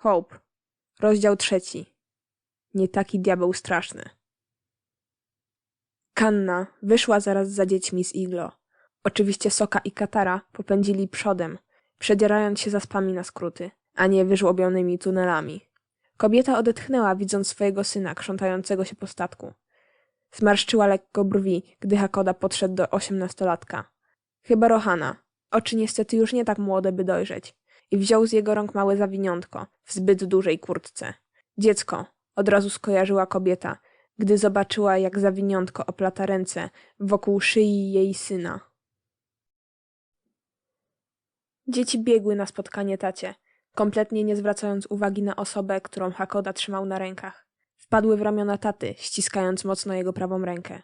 Hope. Rozdział trzeci. Nie taki diabeł straszny. Kanna wyszła zaraz za dziećmi z iglo. Oczywiście Soka i Katara popędzili przodem, przedzierając się zaspami na skróty, a nie wyżłobionymi tunelami. Kobieta odetchnęła, widząc swojego syna krzątającego się po statku. Zmarszczyła lekko brwi, gdy Hakoda podszedł do osiemnastolatka. Chyba Rohana. Oczy niestety już nie tak młode, by dojrzeć. I wziął z jego rąk małe zawiniątko w zbyt dużej kurtce. Dziecko, od razu skojarzyła kobieta, gdy zobaczyła, jak zawiniątko oplata ręce wokół szyi jej syna. Dzieci biegły na spotkanie tacie, kompletnie nie zwracając uwagi na osobę, którą Hakoda trzymał na rękach. Wpadły w ramiona taty, ściskając mocno jego prawą rękę.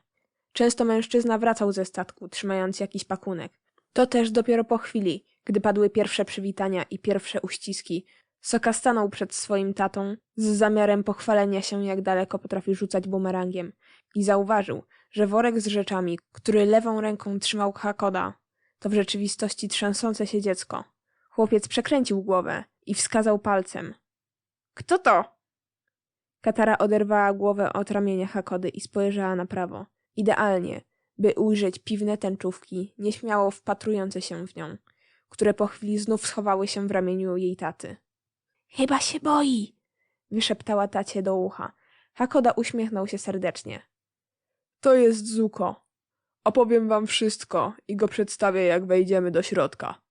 Często mężczyzna wracał ze statku, trzymając jakiś pakunek. To też dopiero po chwili, gdy padły pierwsze przywitania i pierwsze uściski, Soka stanął przed swoim tatą z zamiarem pochwalenia się, jak daleko potrafi rzucać bumerangiem i zauważył, że worek z rzeczami, który lewą ręką trzymał Hakoda, to w rzeczywistości trzęsące się dziecko. Chłopiec przekręcił głowę i wskazał palcem. Kto to? Katara oderwała głowę od ramienia Hakody i spojrzała na prawo. Idealnie, by ujrzeć piwne tęczówki, nieśmiało wpatrujące się w nią, które po chwili znów schowały się w ramieniu jej taty. Chyba się boi, wyszeptała tacie do ucha. Hakoda uśmiechnął się serdecznie. To jest Zuko. Opowiem wam wszystko i go przedstawię, jak wejdziemy do środka.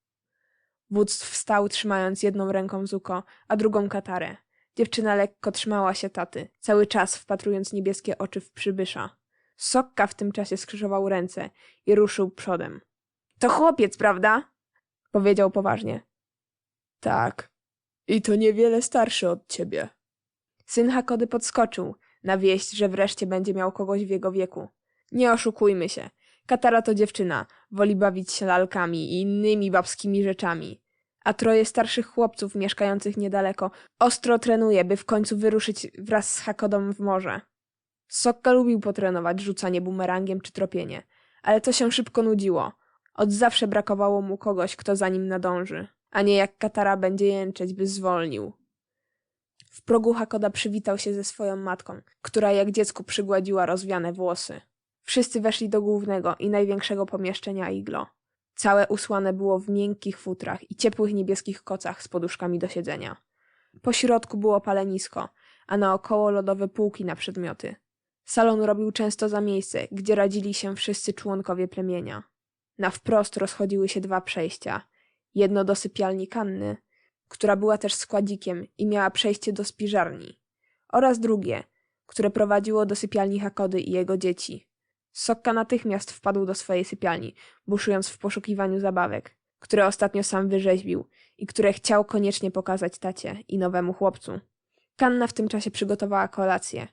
Wódz wstał, trzymając jedną ręką Zuko, a drugą katarę. Dziewczyna lekko trzymała się taty, cały czas wpatrując niebieskie oczy w przybysza. Sokka w tym czasie skrzyżował ręce i ruszył przodem. To chłopiec, prawda? Powiedział poważnie. Tak. I to niewiele starszy od ciebie. Syn Hakody podskoczył, na wieść, że wreszcie będzie miał kogoś w jego wieku. Nie oszukujmy się. Katara to dziewczyna, woli bawić się lalkami i innymi babskimi rzeczami. A troje starszych chłopców mieszkających niedaleko ostro trenuje, by w końcu wyruszyć wraz z Hakodą w morze. Sokka lubił potrenować rzucanie bumerangiem czy tropienie, ale to się szybko nudziło. Od zawsze brakowało mu kogoś, kto za nim nadąży, a nie jak Katara będzie jęczeć, by zwolnił. W progu Hakoda przywitał się ze swoją matką, która jak dziecku przygładziła rozwiane włosy. Wszyscy weszli do głównego i największego pomieszczenia iglo. Całe usłane było w miękkich futrach i ciepłych niebieskich kocach z poduszkami do siedzenia. Po środku było palenisko, a naokoło lodowe półki na przedmioty. Salon robił często za miejsce, gdzie radzili się wszyscy członkowie plemienia. Na wprost rozchodziły się dwa przejścia. Jedno do sypialni Kanny, która była też składzikiem i miała przejście do spiżarni, oraz drugie, które prowadziło do sypialni Hakody i jego dzieci. Sokka natychmiast wpadł do swojej sypialni, buszując w poszukiwaniu zabawek, które ostatnio sam wyrzeźbił i które chciał koniecznie pokazać tacie i nowemu chłopcu. Kanna w tym czasie przygotowała kolację.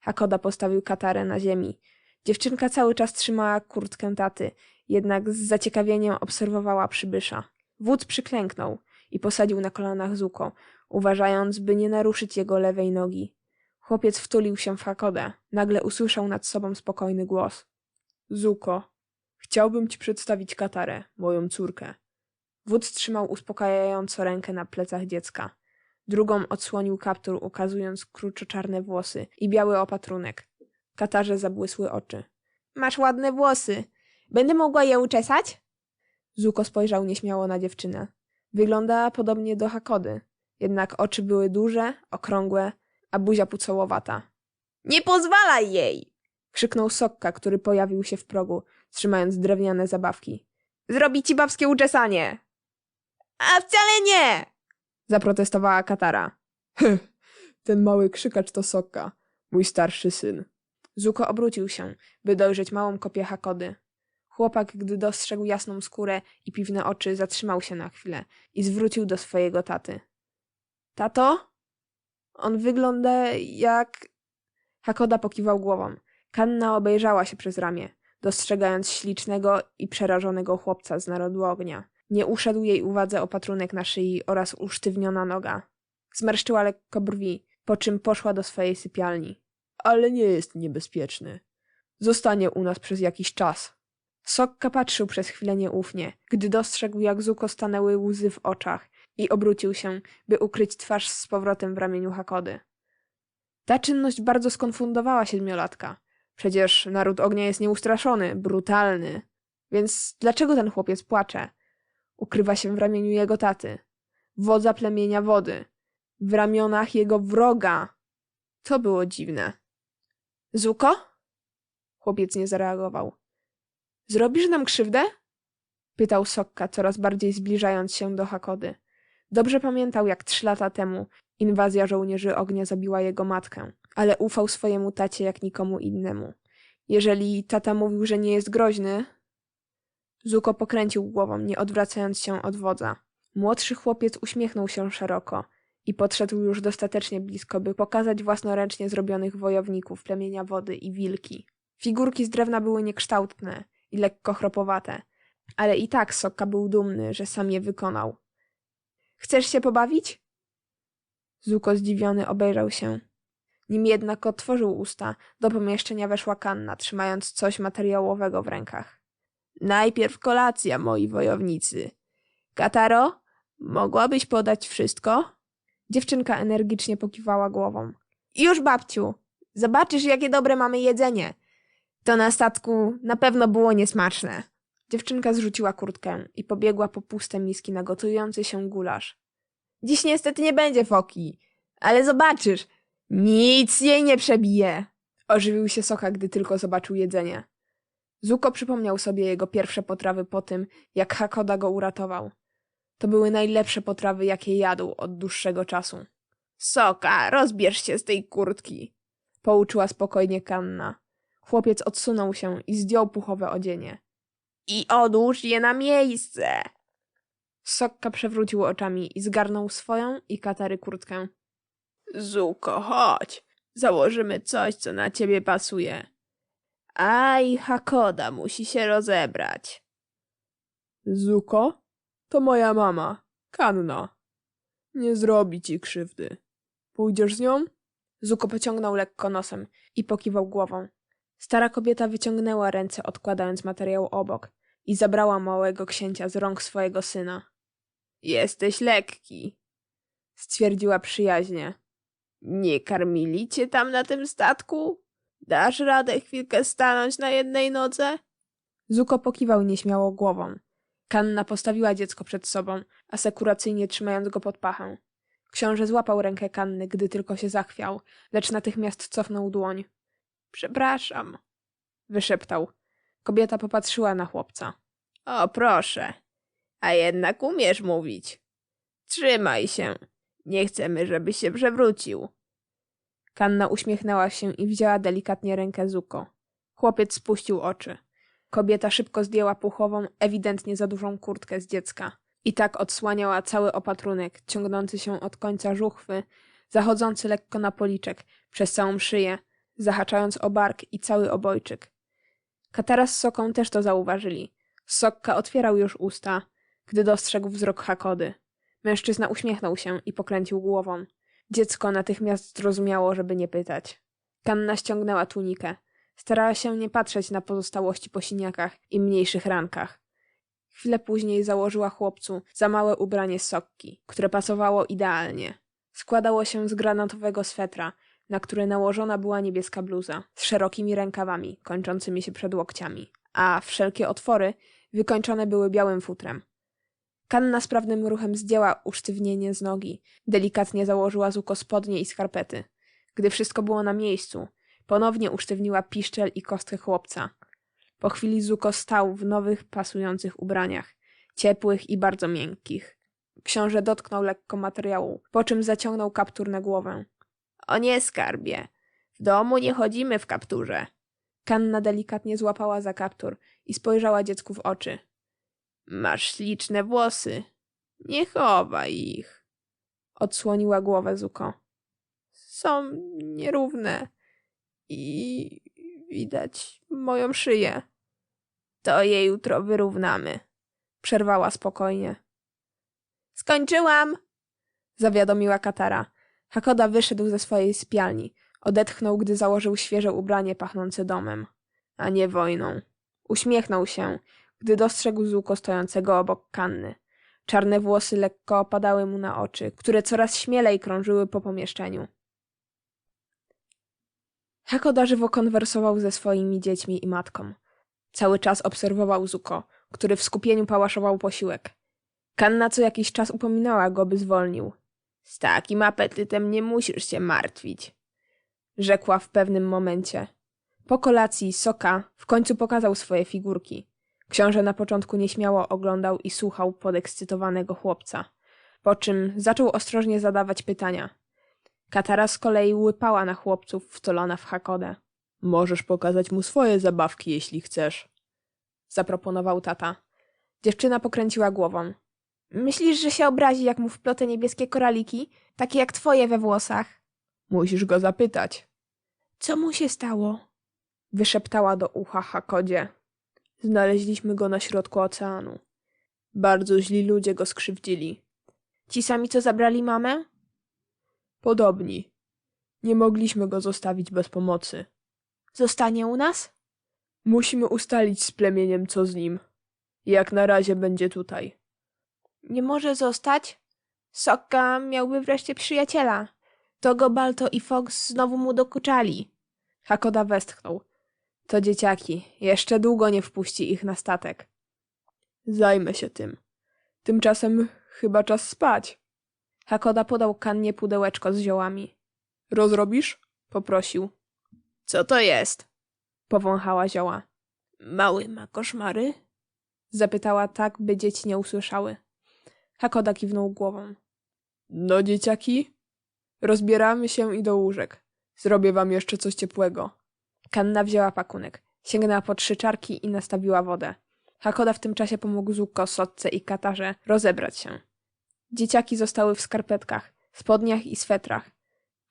Hakoda postawił katarę na ziemi. Dziewczynka cały czas trzymała kurtkę taty, jednak z zaciekawieniem obserwowała przybysza. Wódz przyklęknął i posadził na kolanach Zuko, uważając, by nie naruszyć jego lewej nogi. Chłopiec wtulił się w Hakodę. Nagle usłyszał nad sobą spokojny głos. Zuko, chciałbym ci przedstawić Katarę, moją córkę. Wódz trzymał uspokajająco rękę na plecach dziecka. Drugą odsłonił kaptur, ukazując kruczo-czarne włosy i biały opatrunek. Katarze zabłysły oczy. Masz ładne włosy. Będę mogła je uczesać? Zuko spojrzał nieśmiało na dziewczynę. Wyglądała podobnie do Hakody, jednak oczy były duże, okrągłe, a buzia pucołowata. Nie pozwalaj jej! krzyknął Sokka, który pojawił się w progu, trzymając drewniane zabawki. Zrobi ci babskie uczesanie! A wcale nie! zaprotestowała Katara. Ten mały krzykacz to Sokka, mój starszy syn. Zuko obrócił się, by dojrzeć małą kopię Hakody. Chłopak, gdy dostrzegł jasną skórę i piwne oczy, zatrzymał się na chwilę i zwrócił do swojego taty. Tato? On wygląda jak... Hakoda pokiwał głową. Kanna obejrzała się przez ramię, dostrzegając ślicznego i przerażonego chłopca z narodu ognia. Nie uszedł jej uwadze opatrunek na szyi oraz usztywniona noga. Zmarszczyła lekko brwi, po czym poszła do swojej sypialni. Ale nie jest niebezpieczny. Zostanie u nas przez jakiś czas. Sokka patrzył przez chwilę nieufnie, gdy dostrzegł, jak Zuko stanęły łzy w oczach i obrócił się, by ukryć twarz z powrotem w ramieniu Hakody. Ta czynność bardzo skonfundowała siedmiolatka. Przecież naród ognia jest nieustraszony, brutalny. Więc dlaczego ten chłopiec płacze? Ukrywa się w ramieniu jego taty, wodza plemienia wody, w ramionach jego wroga. To było dziwne. Zuko? Chłopiec nie zareagował. Zrobisz nam krzywdę? Pytał Sokka, coraz bardziej zbliżając się do Hakody. Dobrze pamiętał, jak trzy lata temu inwazja żołnierzy ognia zabiła jego matkę, ale ufał swojemu tacie jak nikomu innemu. Jeżeli tata mówił, że nie jest groźny... Zuko pokręcił głową, nie odwracając się od wodza. Młodszy chłopiec uśmiechnął się szeroko i podszedł już dostatecznie blisko, by pokazać własnoręcznie zrobionych wojowników plemienia wody i wilki. Figurki z drewna były niekształtne i lekko chropowate, ale i tak Sokka był dumny, że sam je wykonał. Chcesz się pobawić? Zuko zdziwiony obejrzał się. Nim jednak otworzył usta, do pomieszczenia weszła Kanna, trzymając coś materiałowego w rękach. Najpierw kolacja, moi wojownicy. Kataro, mogłabyś podać wszystko? Dziewczynka energicznie pokiwała głową. Już, babciu, zobaczysz, jakie dobre mamy jedzenie. To na statku na pewno było niesmaczne. Dziewczynka zrzuciła kurtkę i pobiegła po puste miski na gotujący się gulasz. Dziś niestety nie będzie foki, ale zobaczysz, nic jej nie przebije. Ożywił się Soka, gdy tylko zobaczył jedzenie. Zuko przypomniał sobie jego pierwsze potrawy po tym, jak Hakoda go uratował. To były najlepsze potrawy, jakie jadł od dłuższego czasu. Soka, rozbierz się z tej kurtki, pouczyła spokojnie Kanna. Chłopiec odsunął się i zdjął puchowe odzienie. I odłóż je na miejsce! Sokka przewrócił oczami i zgarnął swoją i Katary kurtkę. Zuko, chodź. Założymy coś, co na ciebie pasuje. A i Hakoda musi się rozebrać. Zuko? To moja mama, Kanna. Nie zrobi ci krzywdy. Pójdziesz z nią? Zuko pociągnął lekko nosem i pokiwał głową. Stara kobieta wyciągnęła ręce, odkładając materiał obok i zabrała małego księcia z rąk swojego syna. Jesteś lekki, stwierdziła przyjaźnie. Nie karmili cię tam na tym statku? Dasz radę chwilkę stanąć na jednej nodze? Zuko pokiwał nieśmiało głową. Kanna postawiła dziecko przed sobą, asekuracyjnie trzymając go pod pachę. Książę złapał rękę Kanny, gdy tylko się zachwiał, lecz natychmiast cofnął dłoń. Przepraszam, wyszeptał. Kobieta popatrzyła na chłopca. O, proszę, a jednak umiesz mówić. Trzymaj się. Nie chcemy, żeby się przewrócił. Kanna uśmiechnęła się i wzięła delikatnie rękę Zuko. Chłopiec spuścił oczy. Kobieta szybko zdjęła puchową, ewidentnie za dużą kurtkę z dziecka. I tak odsłaniała cały opatrunek, ciągnący się od końca żuchwy, zachodzący lekko na policzek, przez całą szyję, zahaczając o bark i cały obojczyk. Katara z Soką też to zauważyli. Sokka otwierał już usta, gdy dostrzegł wzrok Hakody. Mężczyzna uśmiechnął się i pokręcił głową. Dziecko natychmiast zrozumiało, żeby nie pytać. Kanna ściągnęła tunikę. Starała się nie patrzeć na pozostałości po siniakach i mniejszych rankach. Chwilę później założyła chłopcu za małe ubranie sokki, które pasowało idealnie. Składało się z granatowego swetra, na które nałożona była niebieska bluza z szerokimi rękawami kończącymi się przed łokciami, a wszelkie otwory wykończone były białym futrem. Kanna sprawnym ruchem zdjęła usztywnienie z nogi, delikatnie założyła Zuko spodnie i skarpety. Gdy wszystko było na miejscu, ponownie usztywniła piszczel i kostkę chłopca. Po chwili Zuko stał w nowych, pasujących ubraniach, ciepłych i bardzo miękkich. Książę dotknął lekko materiału, po czym zaciągnął kaptur na głowę. O nie, skarbie. W domu nie chodzimy w kapturze. Kanna delikatnie złapała za kaptur i spojrzała dziecku w oczy. Masz śliczne włosy. Nie chowaj ich. Odsłoniła głowę Zuko. Są nierówne i widać moją szyję. To je jutro wyrównamy. Przerwała spokojnie. Skończyłam! Zawiadomiła Katara. Hakoda wyszedł ze swojej spialni. Odetchnął, gdy założył świeże ubranie pachnące domem, a nie wojną. Uśmiechnął się, gdy dostrzegł Zuko stojącego obok kanny. Czarne włosy lekko opadały mu na oczy, które coraz śmielej krążyły po pomieszczeniu. Hakoda żywo konwersował ze swoimi dziećmi i matką. Cały czas obserwował Zuko, który w skupieniu pałaszował posiłek. Kanna co jakiś czas upominała go, by zwolnił. Z takim apetytem nie musisz się martwić, rzekła w pewnym momencie. Po kolacji Soka w końcu pokazał swoje figurki. Książę na początku nieśmiało oglądał i słuchał podekscytowanego chłopca, po czym zaczął ostrożnie zadawać pytania. Katara z kolei łypała na chłopców wtolona w Hakodę. Możesz pokazać mu swoje zabawki, jeśli chcesz. Zaproponował tata. Dziewczyna pokręciła głową. Myślisz, że się obrazi, jak mu wplotę niebieskie koraliki, takie jak twoje we włosach? Musisz go zapytać. Co mu się stało? Wyszeptała do ucha Hakodzie. Znaleźliśmy go na środku oceanu. Bardzo źli ludzie go skrzywdzili. Ci sami, co zabrali mamę? Podobni. Nie mogliśmy go zostawić bez pomocy. Zostanie u nas? Musimy ustalić z plemieniem, co z nim. Jak na razie będzie tutaj. Nie może zostać? Sokka miałby wreszcie przyjaciela. To go Balto i Fox znowu mu dokuczali. Hakoda westchnął. To dzieciaki. Jeszcze długo nie wpuści ich na statek. Zajmę się tym. Tymczasem chyba czas spać. Hakoda podał Kannie pudełeczko z ziołami. Rozrobisz? Poprosił. Co to jest? Powąchała zioła. Mały ma koszmary? Zapytała tak, by dzieci nie usłyszały. Hakoda kiwnął głową. No, dzieciaki, rozbieramy się i do łóżek. Zrobię wam jeszcze coś ciepłego. Kanna wzięła pakunek, sięgnęła po trzy czarki i nastawiła wodę. Hakoda w tym czasie pomógł Zuko, Sotce i Katarze rozebrać się. Dzieciaki zostały w skarpetkach, spodniach i swetrach.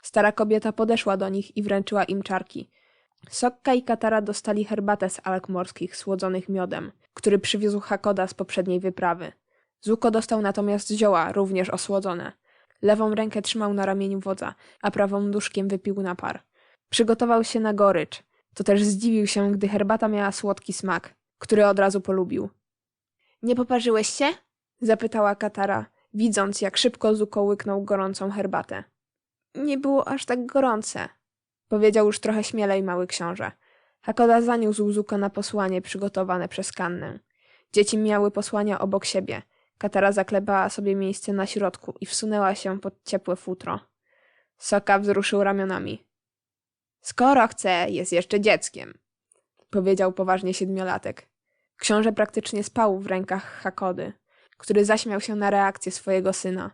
Stara kobieta podeszła do nich i wręczyła im czarki. Sokka i Katara dostali herbatę z alek morskich słodzonych miodem, który przywiózł Hakoda z poprzedniej wyprawy. Zuko dostał natomiast zioła, również osłodzone. Lewą rękę trzymał na ramieniu wodza, a prawą nóżkiem wypił napar. Przygotował się na gorycz. To też zdziwił się, gdy herbata miała słodki smak, który od razu polubił. Nie poparzyłeś się? zapytała Katara, widząc, jak szybko Zuko łyknął gorącą herbatę. Nie było aż tak gorące, powiedział już trochę śmielej mały książę. Hakoda zaniósł Zuko na posłanie przygotowane przez Kannę. Dzieci miały posłania obok siebie. Katara zaklepała sobie miejsce na środku i wsunęła się pod ciepłe futro. Soka wzruszył ramionami. Skoro chce, jest jeszcze dzieckiem, powiedział poważnie siedmiolatek. Książę praktycznie spał w rękach Hakody, który zaśmiał się na reakcję swojego syna.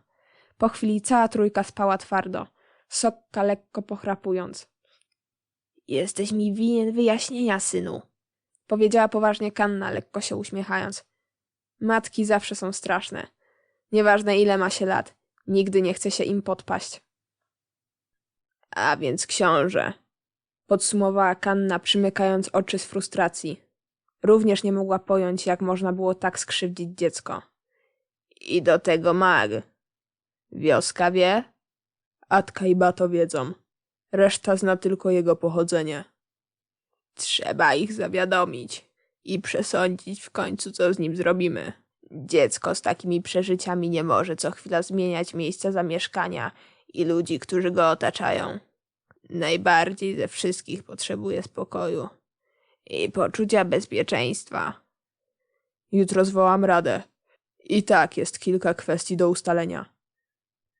Po chwili cała trójka spała twardo, Sokka lekko pochrapując. Jesteś mi winien wyjaśnienia, synu, powiedziała poważnie Kanna, lekko się uśmiechając. Matki zawsze są straszne. Nieważne ile ma się lat, nigdy nie chce się im podpaść. A więc książę, podsumowała Kanna, przymykając oczy z frustracji. Również nie mogła pojąć, jak można było tak skrzywdzić dziecko. I do tego mag. Wioska wie? Atka i Bato wiedzą. Reszta zna tylko jego pochodzenie. Trzeba ich zawiadomić i przesądzić w końcu, co z nim zrobimy. Dziecko z takimi przeżyciami nie może co chwila zmieniać miejsca zamieszkania i ludzi, którzy go otaczają. Najbardziej ze wszystkich potrzebuje spokoju i poczucia bezpieczeństwa. Jutro zwołam radę. I tak jest kilka kwestii do ustalenia.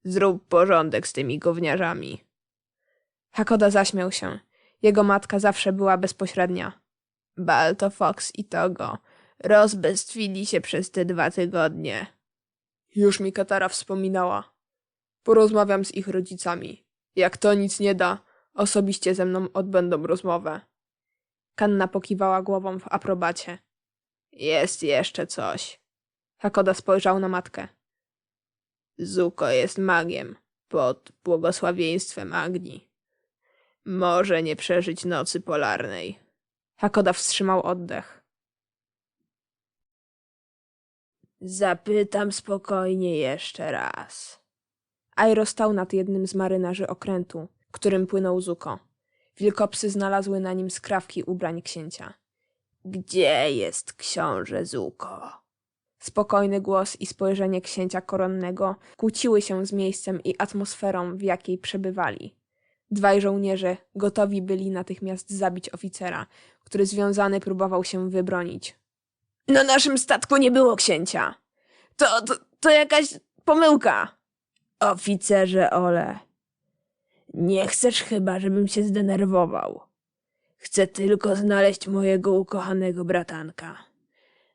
Zrób porządek z tymi gówniarzami. Hakoda zaśmiał się. Jego matka zawsze była bezpośrednia. Balto Fox i Togo rozbestwili się przez te dwa tygodnie. Już mi Katara wspominała. Porozmawiam z ich rodzicami. Jak to nic nie da, osobiście ze mną odbędą rozmowę. Kanna pokiwała głową w aprobacie. Jest jeszcze coś. Hakoda spojrzał na matkę. Zuko jest magiem pod błogosławieństwem Agni. Może nie przeżyć nocy polarnej. Hakoda wstrzymał oddech. Zapytam spokojnie jeszcze raz. Airo stał nad jednym z marynarzy okrętu, którym płynął Zuko. Wilkopsy znalazły na nim skrawki ubrań księcia. Gdzie jest książę Zuko? Spokojny głos i spojrzenie księcia koronnego kłóciły się z miejscem i atmosferą, w jakiej przebywali. Dwaj żołnierze gotowi byli natychmiast zabić oficera, który związany próbował się wybronić. Na naszym statku nie było księcia. To, to, to jakaś pomyłka. Oficerze Ole, nie chcesz chyba, żebym się zdenerwował. Chcę tylko znaleźć mojego ukochanego bratanka.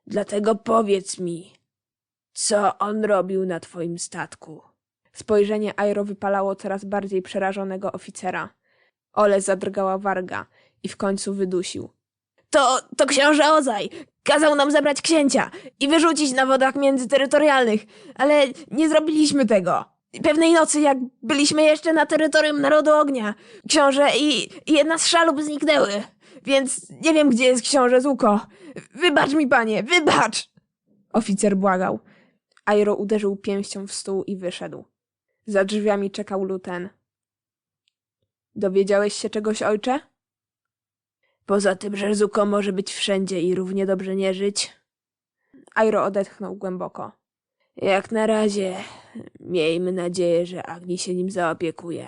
Dlatego powiedz mi, co on robił na twoim statku? Spojrzenie Airo wypalało coraz bardziej przerażonego oficera. Ole zadrgała warga i w końcu wydusił. To, to książę Ozaj! Kazał nam zabrać księcia i wyrzucić na wodach międzyterytorialnych, ale nie zrobiliśmy tego. Pewnej nocy, jak byliśmy jeszcze na terytorium Narodu Ognia, książę i, i jedna z szalub zniknęły. Więc nie wiem, gdzie jest książę Zuko. Wybacz mi, panie, wybacz! Oficer błagał. Airo uderzył pięścią w stół i wyszedł. Za drzwiami czekał luten. Dowiedziałeś się czegoś, ojcze? Poza tym, że Zuko może być wszędzie i równie dobrze nie żyć. Airo odetchnął głęboko. Jak na razie, miejmy nadzieję, że Agni się nim zaopiekuje.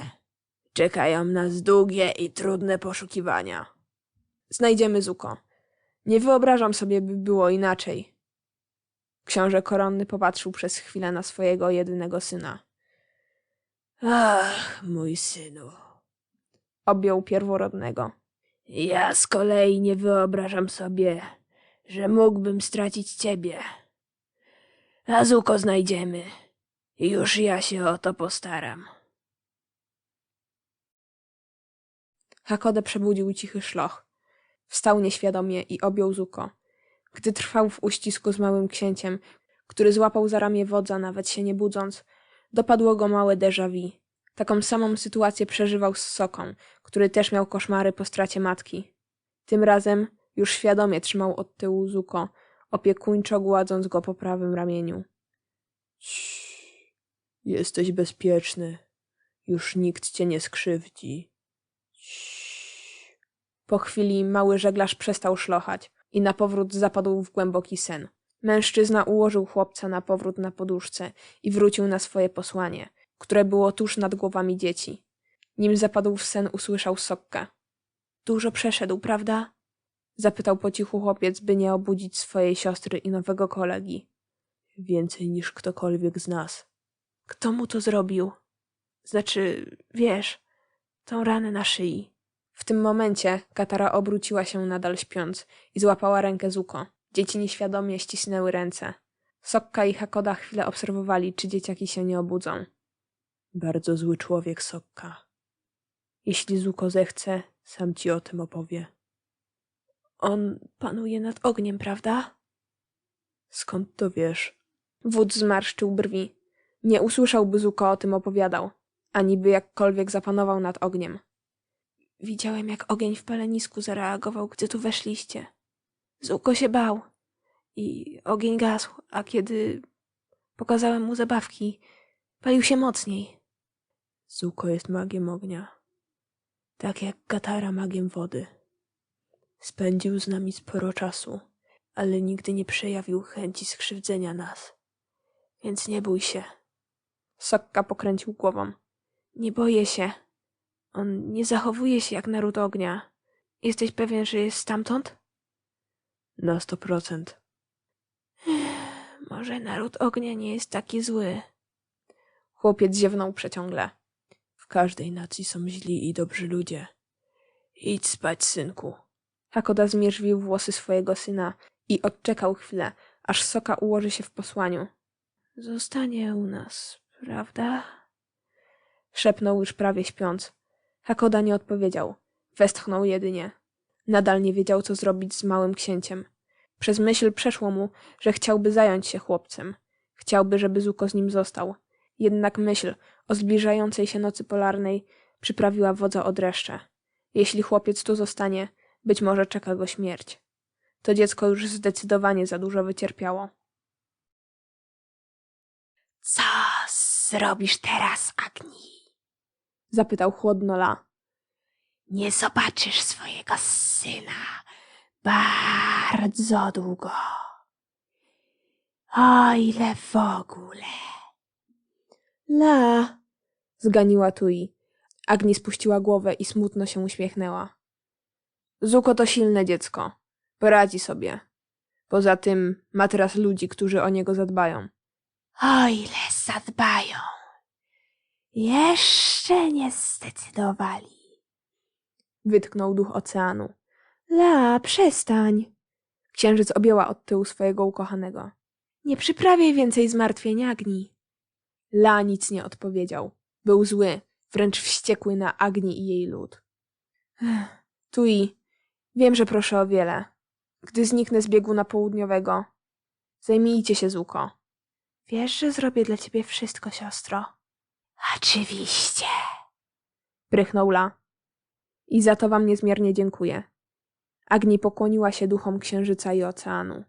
Czekają nas długie i trudne poszukiwania. Znajdziemy Zuko. Nie wyobrażam sobie, by było inaczej. Książę koronny popatrzył przez chwilę na swojego jedynego syna. Ach, mój synu. Objął pierworodnego. Ja z kolei nie wyobrażam sobie, że mógłbym stracić ciebie. A Zuko znajdziemy. Już ja się o to postaram. Hakodę przebudził cichy szloch. Wstał nieświadomie i objął Zuko. Gdy trwał w uścisku z małym księciem, który złapał za ramię wodza, nawet się nie budząc, dopadło go małe déjà vu. Taką samą sytuację przeżywał z Soką, który też miał koszmary po stracie matki. Tym razem już świadomie trzymał od tyłu Zuko, opiekuńczo gładząc go po prawym ramieniu. Ciii, jesteś bezpieczny. Już nikt cię nie skrzywdzi. Ciii. Po chwili mały żeglarz przestał szlochać i na powrót zapadł w głęboki sen. Mężczyzna ułożył chłopca na powrót na poduszce i wrócił na swoje posłanie, które było tuż nad głowami dzieci. Nim zapadł w sen, usłyszał Sokkę. Dużo przeszedł, prawda? Zapytał po cichu chłopiec, by nie obudzić swojej siostry i nowego kolegi. Więcej niż ktokolwiek z nas. Kto mu to zrobił? Znaczy, wiesz, tą ranę na szyi. W tym momencie Katara obróciła się nadal śpiąc i złapała rękę Zuko. Dzieci nieświadomie ścisnęły ręce. Sokka i Hakoda chwilę obserwowali, czy dzieciaki się nie obudzą. Bardzo zły człowiek, Sokka. Jeśli Zuko zechce, sam ci o tym opowie. On panuje nad ogniem, prawda? Skąd to wiesz? Wódz zmarszczył brwi. Nie usłyszałby Zuko o tym opowiadał, ani by jakkolwiek zapanował nad ogniem. Widziałem, jak ogień w palenisku zareagował, gdy tu weszliście. Zuko się bał i ogień gasł, a kiedy pokazałem mu zabawki, palił się mocniej. Zuko jest magiem ognia. Tak jak Katara magiem wody. Spędził z nami sporo czasu, ale nigdy nie przejawił chęci skrzywdzenia nas. Więc nie bój się. Sokka pokręcił głową. Nie boję się. On nie zachowuje się jak naród ognia. Jesteś pewien, że jest stamtąd? Na sto procent. Może naród ognia nie jest taki zły. Chłopiec ziewnął przeciągle. W każdej nacji są źli i dobrzy ludzie. Idź spać, synku. Hakoda zmierzwił włosy swojego syna i odczekał chwilę, aż Soka ułoży się w posłaniu. Zostanie u nas, prawda? Szepnął już prawie śpiąc. Hakoda nie odpowiedział. Westchnął jedynie. Nadal nie wiedział, co zrobić z małym księciem. Przez myśl przeszło mu, że chciałby zająć się chłopcem. Chciałby, żeby Zuko z nim został. Jednak myśl o zbliżającej się nocy polarnej przyprawiła wodza o dreszcze. Jeśli chłopiec tu zostanie, być może czeka go śmierć. To dziecko już zdecydowanie za dużo wycierpiało. Co zrobisz teraz, Agni? Zapytał chłodno La. Nie zobaczysz swojego syna bardzo długo. O ile w ogóle. La! Zganiła Tui. Agni spuściła głowę i smutno się uśmiechnęła. Zuko to silne dziecko. Poradzi sobie. Poza tym ma teraz ludzi, którzy o niego zadbają. O ile zadbają. Jeszcze nie zdecydowali. Wytknął duch oceanu. La, przestań! Księżyc objęła od tyłu swojego ukochanego. Nie przyprawiaj więcej zmartwień, Agni. La nic nie odpowiedział. Był zły, wręcz wściekły na Agni i jej lud. Tui, wiem, że proszę o wiele. Gdy zniknę z bieguna południowego, zajmijcie się Zuko. Wiesz, że zrobię dla ciebie wszystko, siostro. Oczywiście. Prychnął La. I za to wam niezmiernie dziękuję. Agni pokłoniła się duchom księżyca i oceanu.